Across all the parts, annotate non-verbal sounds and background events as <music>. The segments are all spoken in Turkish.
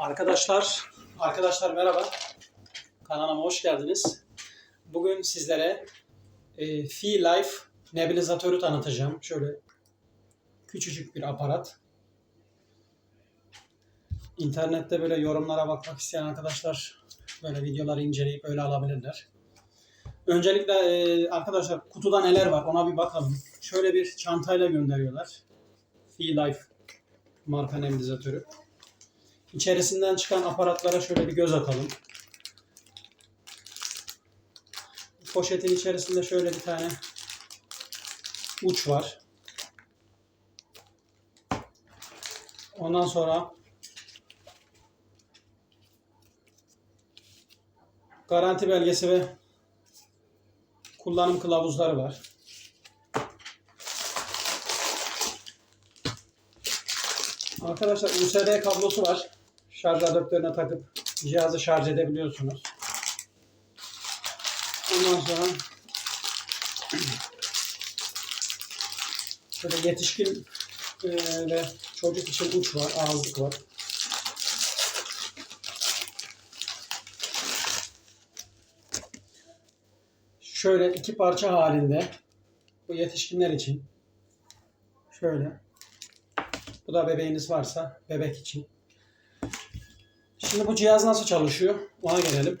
Arkadaşlar, arkadaşlar merhaba. Kanalıma hoş geldiniz. Bugün sizlere e, Fi Life nebulizatörü tanıtacağım. Şöyle küçücük bir aparat. İnternette böyle yorumlara bakmak isteyen arkadaşlar böyle videoları inceleyip öyle alabilirler. Öncelikle e, arkadaşlar kutuda neler var ona bir bakalım. Şöyle bir çantayla gönderiyorlar. Fi Life marka nebulizatörü. İçerisinden çıkan aparatlara şöyle bir göz atalım. Poşetin içerisinde şöyle bir tane uç var. Ondan sonra garanti belgesi ve kullanım kılavuzları var. Arkadaşlar USB kablosu var. Şarj adaptörüne takıp cihazı şarj edebiliyorsunuz. Ondan sonra <clears throat> şöyle yetişkin e, ve çocuk için uç var, ağızlık var. Şöyle iki parça halinde bu yetişkinler için şöyle bu da bebeğiniz varsa bebek için. Şimdi bu cihaz nasıl çalışıyor? Ona gelelim.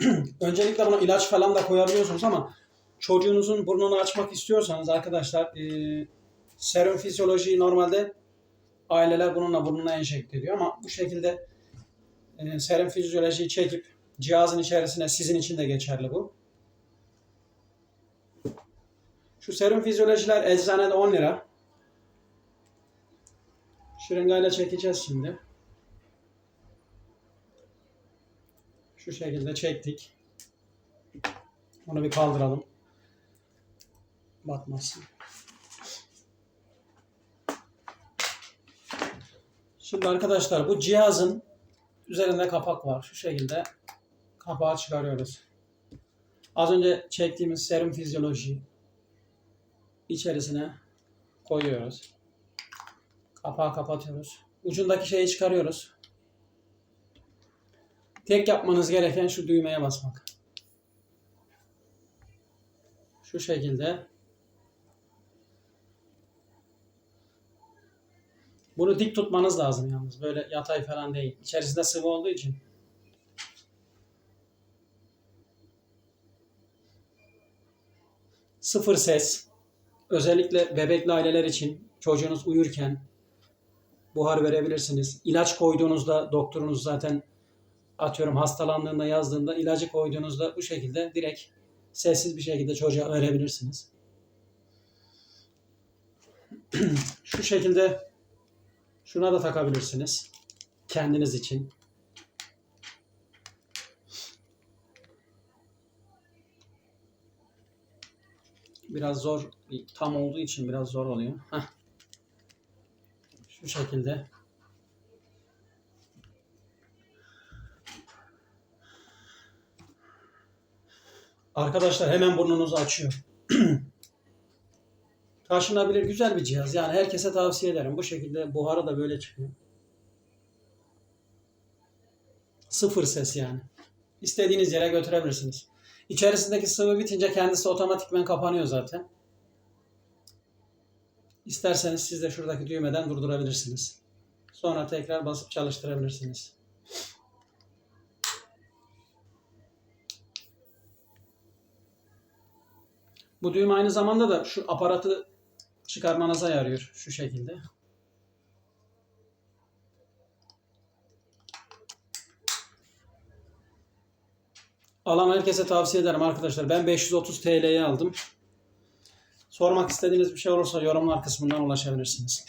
<clears throat> Öncelikle buna ilaç falan da koyabiliyorsunuz ama çocuğunuzun burnunu açmak istiyorsanız arkadaşlar e, serum fizyolojiyi normalde aileler bununla burnuna enjekte ediyor ama bu şekilde e, serum fizyolojiyi çekip cihazın içerisine sizin için de geçerli bu. Şu serum fizyolojiler eczanede 10 lira. Şırıngayla çekeceğiz şimdi. Şu şekilde çektik. Onu bir kaldıralım. Batmasın. Şimdi arkadaşlar bu cihazın üzerinde kapak var. Şu şekilde kapağı çıkarıyoruz. Az önce çektiğimiz serum fizyoloji içerisine koyuyoruz. Kapağı kapatıyoruz. Ucundaki şeyi çıkarıyoruz. Tek yapmanız gereken şu düğmeye basmak. Şu şekilde. Bunu dik tutmanız lazım yalnız. Böyle yatay falan değil. İçerisinde sıvı olduğu için. Sıfır ses. Özellikle bebekli aileler için çocuğunuz uyurken buhar verebilirsiniz. İlaç koyduğunuzda doktorunuz zaten atıyorum hastalandığında yazdığında ilacı koyduğunuzda bu şekilde direkt sessiz bir şekilde çocuğa verebilirsiniz. <clears throat> Şu şekilde şuna da takabilirsiniz. Kendiniz için. Biraz zor, tam olduğu için biraz zor oluyor. Heh. Şu şekilde. Arkadaşlar hemen burnunuzu açıyor. <clears throat> Taşınabilir güzel bir cihaz. Yani herkese tavsiye ederim. Bu şekilde buharı da böyle çıkıyor. Sıfır ses yani. İstediğiniz yere götürebilirsiniz. İçerisindeki sıvı bitince kendisi otomatikmen kapanıyor zaten. İsterseniz siz de şuradaki düğmeden durdurabilirsiniz. Sonra tekrar basıp çalıştırabilirsiniz. Bu düğme aynı zamanda da şu aparatı çıkarmanıza yarıyor şu şekilde. Alan herkese tavsiye ederim arkadaşlar. Ben 530 TL'ye aldım. Sormak istediğiniz bir şey olursa yorumlar kısmından ulaşabilirsiniz.